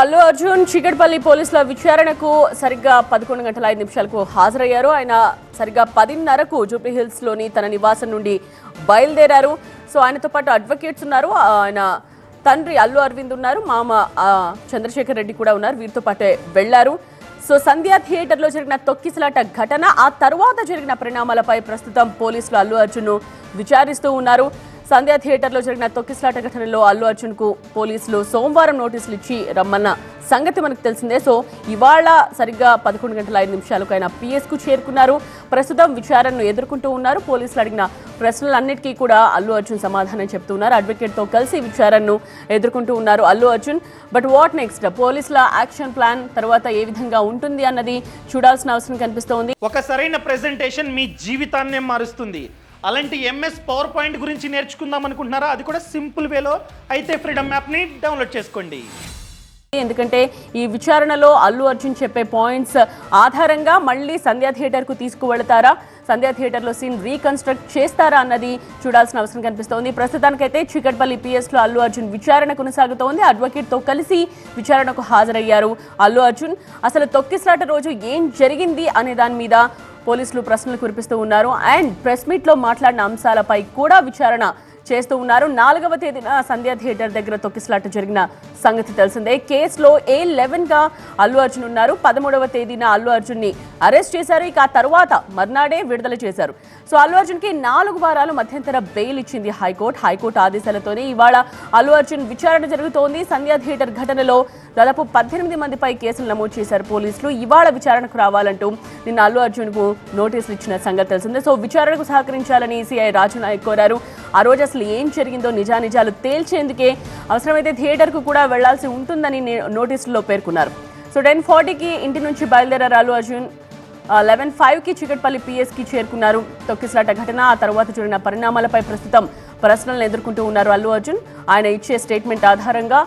అల్లు అర్జున్ చికట్పల్లి పోలీసుల విచారణకు సరిగ్గా పదకొండు గంటల ఐదు నిమిషాలకు హాజరయ్యారు. ఆయన సరిగ్గా పదిన్నరకు జూబ్లీ హిల్స్లోని తన నివాసం నుండి బయలుదేరారు. సో ఆయనతో పాటు అడ్వకేట్స్ ఉన్నారు. ఆయన తండ్రి అల్లు అరవింద్ ఉన్నారు. మామ చంద్రశేఖర్ రెడ్డి కూడా ఉన్నారు. వీరితో పాటే వెళ్ళారు సో సంధ్యా థియేటర్లో జరిగిన తొక్కిసలాట ఘటన ఆ తర్వాత జరిగిన పరిణామాలపై ప్రస్తుతం పోలీసులు అల్లు అర్జున్ను విచారిస్తూ ఉన్నారు. సంధ్యా థియేటర్లో జరిగిన తొక్కిసలాట ఘటనలో అల్లు అర్జున్కు పోలీసులు సోమవారం నోటీసులు ఇచ్చి రమ్మన్న సంగతి మనకు తెలిసిందే. సో ఇవాళ సరిగ్గా పదకొండు గంటల ఐదు నిమిషాలకు ఆయన పిఎస్కు చేరుకున్నారు. ప్రస్తుతం విచారణను ఎదుర్కొంటూ ఉన్నారు. పోలీసులు అడిగిన ప్రశ్నలన్నిటికీ కూడా అల్లు అర్జున్ సమాధానం చెప్తూ ఉన్నారు. అడ్వకేట్తో కలిసి విచారణను ఎదుర్కొంటూ ఉన్నారు Allu Arjun. But what next? పోలీసుల యాక్షన్ ప్లాన్ తర్వాత ఏ విధంగా ఉంటుంది అన్నది చూడాల్సిన అవసరం కనిపిస్తోంది. ఒక సరైన ప్రెజెంటేషన్ మీ జీవితాన్నే మారుస్తుంది. అలాంటి ఎంఎస్ పవర్ పాయింట్ గురించి నేర్చుకుందాం అనుకుంటున్నారా? అది కూడా సింపుల్ వేలో. అయితే ఫ్రీడమ్ యాప్ని డౌన్లోడ్ చేసుకోండి. ఎందుకంటే ఈ విచారణలో అల్లు అర్జున్ చెప్పే పాయింట్స్ ఆధారంగా మళ్ళీ సంధ్యా థియేటర్కు తీసుకువెళతారా? సంధ్యా థియేటర్లో సీన్ రీకన్స్ట్రక్ట్ చేస్తారా అన్నది చూడాల్సిన అవసరం కనిపిస్తోంది. ప్రస్తుతానికైతే చికట్పల్లి పిఎస్లో అల్లు అర్జున్ విచారణ కొనసాగుతోంది. అడ్వకేట్తో కలిసి విచారణకు హాజరయ్యారు అల్లు అర్జున్. అసలు తొక్కిసలాట రోజు ఏం జరిగింది అనే దాని మీద పోలీసులు ప్రశ్నలు కురిపిస్తూ ఉన్నారు. అండ్ ప్రెస్ మీట్లో మాట్లాడిన అంశాలపై కూడా విచారణ చేస్తూ ఉన్నారు. నాలుగవ తేదీన సంధ్యా థియేటర్ దగ్గర తొక్కిసలాట జరిగిన సంగతి తెలిసిందే. కేసులో ఏ లెవెన్గా అల్లు అర్జున్ ఉన్నారు. పదమూడవ తేదీన అల్లు అర్జున్ని అరెస్ట్ చేశారు. ఇక ఆ తర్వాత మర్నాడే విడుదల చేశారు. సో అల్లు అర్జున్కి నాలుగు వారాలు మధ్యంతర బెయిల్ ఇచ్చింది హైకోర్టు. హైకోర్టు ఆదేశాలతోనే ఇవాళ అల్లు అర్జున్ విచారణ జరుగుతోంది. సంధ్యా థియేటర్ ఘటనలో దాదాపు పద్దెనిమిది మందిపై కేసులు నమోదు చేశారు పోలీసులు. ఇవాళ విచారణకు రావాలంటూ నిన్న అల్లు అర్జున్కు నోటీసులు ఇచ్చిన సంగతి తెలిసిందే. సో విచారణకు సహకరించాలని సిఐ రాజు నాయక్ కోరారు. ఆ రోజు అసలు ఏం జరిగిందో నిజానిజాలు తేల్చేందుకే అవసరమైతే థియేటర్కు కూడా వెళ్ళాల్సి ఉంటుందని నోటీసులో పేర్కొన్నారు. సో టెన్ ఫార్టీకి ఇంటి నుంచి బయలుదేరారు అల్లు అర్జున్ లెవెన్ ఫైవ్కి చికట్పల్లి పిఎస్కి చేరుకున్నారు. తొక్కిసలాట ఘటన ఆ తర్వాత జరిగిన పరిణామాలపై ప్రస్తుతం ప్రశ్నలను ఎదుర్కొంటూ ఉన్నారు అల్లు అర్జున్. ఆయన ఇచ్చే స్టేట్మెంట్ ఆధారంగా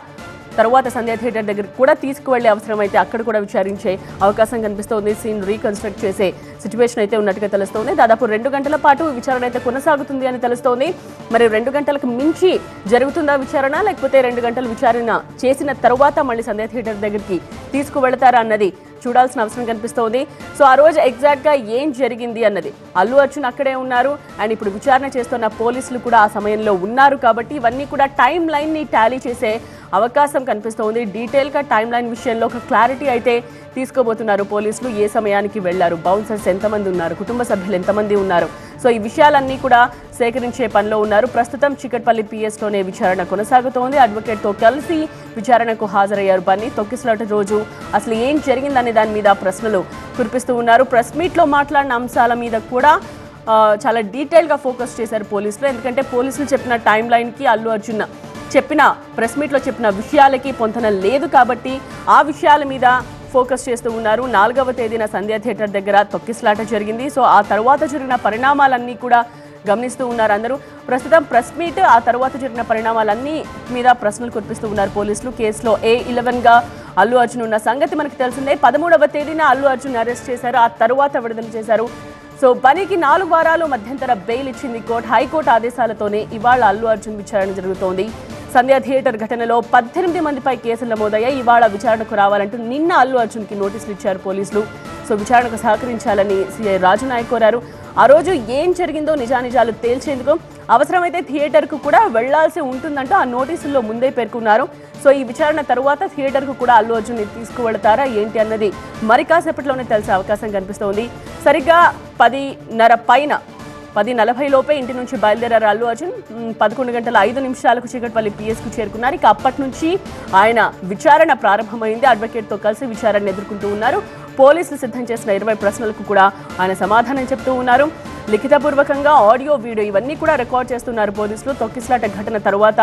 తర్వాత సంధ్యా థియేటర్ దగ్గర కూడా తీసుకువెళ్ళే అవసరం అయితే అక్కడ కూడా విచారించే అవకాశం కనిపిస్తోంది. సీన్ రీకన్స్ట్రక్ట్ చేసే సిచ్యువేషన్ అయితే ఉన్నట్టుగా తెలుస్తోంది. దాదాపు రెండు గంటల పాటు విచారణ అయితే కొనసాగుతుంది అని తెలుస్తోంది. మరి రెండు గంటలకు మించి జరుగుతుందా విచారణ? లేకపోతే రెండు గంటలు విచారణ చేసిన తర్వాత మళ్ళీ సంధ్యా థియేటర్ దగ్గరికి తీసుకువెళతారా అన్నది చూడాల్సిన అవసరం కనిపిస్తోంది. సో ఆ రోజు ఎగ్జాక్ట్గా ఏం జరిగింది అన్నది అల్లు అర్జున్ అక్కడే ఉన్నారు. అండ్ ఇప్పుడు విచారణ చేస్తున్న పోలీసులు కూడా ఆ సమయంలో ఉన్నారు కాబట్టి ఇవన్నీ కూడా టైం లైన్ని టాలీ చేసే అవకాశం కనిపిస్తోంది. డీటెయిల్గా టైం లైన్ విషయంలో ఒక క్లారిటీ అయితే తీసుకోబోతున్నారు పోలీసులు. ఏ సమయానికి వెళ్ళారు? బౌన్సర్స్ ఎంతమంది ఉన్నారు? కుటుంబ సభ్యులు ఎంతమంది ఉన్నారు? సో ఈ విషయాలన్నీ కూడా సేకరించే పనిలో ఉన్నారు. ప్రస్తుతం చికట్పల్లి పిఎస్లోనే విచారణ కొనసాగుతోంది. అడ్వకేట్తో కలిసి విచారణకు హాజరయ్యారు బన్నీ. తొక్కిసలాట రోజు అసలు ఏం జరిగిందనే దాని మీద ప్రశ్నలు కురిపిస్తూ ఉన్నారు. ప్రెస్ మీట్లో మాట్లాడిన అంశాల మీద కూడా చాలా డీటెయిల్గా ఫోకస్ చేశారు పోలీసులు. ఎందుకంటే పోలీసులు చెప్పిన టైం లైన్కి అల్లు అర్జున్ చెప్పిన ప్రెస్ మీట్లో చెప్పిన విషయాలకి పొంతన లేదు కాబట్టి ఆ విషయాల మీద ఫోకస్ చేస్తూ ఉన్నారు. నాలుగవ తేదీన సంధ్యా థియేటర్ దగ్గర తొక్కిసలాట జరిగింది. సో ఆ తర్వాత జరిగిన పరిణామాలన్నీ కూడా గమనిస్తూ ఉన్నారు అందరూ. ప్రస్తుతం ప్రెస్ మీట్ ఆ తర్వాత జరిగిన పరిణామాలన్నీ మీద ప్రశ్నలు కురిపిస్తూ ఉన్నారు పోలీసులు. కేసులో ఏ ఇలెవెన్గా అల్లు అర్జున్ ఉన్న సంగతి మనకు తెలిసిందే. పదమూడవ తేదీన అల్లు అర్జున్ అరెస్ట్ చేశారు. ఆ తర్వాత విడుదల చేశారు. సో పనికి నాలుగు వారాలు మధ్యంతర బెయిల్ ఇచ్చింది కోర్టు. హైకోర్టు ఆదేశాలతోనే ఇవాళ అల్లు అర్జున్ విచారణ జరుగుతోంది. సంధ్యా థియేటర్ ఘటనలో పద్దెనిమిది మందిపై కేసులు నమోదయ్యాయి. ఇవాళ విచారణకు రావాలంటూ నిన్న అల్లు అర్జున్కి నోటీసులు ఇచ్చారు పోలీసులు. సో విచారణకు సహకరించాలని సీఐ రాజునాయక్ కోరారు. ఆ రోజు ఏం జరిగిందో నిజానిజాలు తేల్చేందుకు అవసరమైతే థియేటర్కు కూడా వెళ్ళాల్సి ఉంటుందంటూ ఆ నోటీసుల్లో ముందే పేర్కొన్నారు. సో ఈ విచారణ తర్వాత థియేటర్కు కూడా అల్లు అర్జున్ తీసుకువెళతారా ఏంటి అన్నది మరి కాసేపట్లోనే తెలిసే అవకాశం కనిపిస్తోంది. సరిగ్గా పదిన్నర పైన పది నలభై లోపే ఇంటి నుంచి బయలుదేరారు అల్లు అర్జున్. పదకొండు గంటల ఐదు నిమిషాలకు చీకటిపల్లి పిఎస్కు చేరుకున్నారు. ఇక అప్పటి నుంచి ఆయన విచారణ ప్రారంభమైంది. అడ్వకేట్తో కలిసి విచారణ ఎదుర్కొంటూ ఉన్నారు. పోలీసులు సిద్ధం చేసిన ఇరవై ప్రశ్నలకు కూడా ఆయన సమాధానం చెప్తూ ఉన్నారు. లిఖితపూర్వకంగా ఆడియో వీడియో ఇవన్నీ కూడా రికార్డ్ చేస్తున్నారు పోలీసులు. తొక్కిసలాట ఘటన తరువాత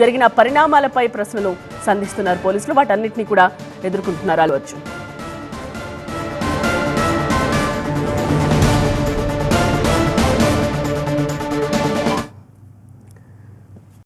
జరిగిన పరిణామాలపై ప్రశ్నలు సంధిస్తున్నారు పోలీసులు. వాటన్నిటిని కూడా ఎదుర్కొంటున్నారు అల్లు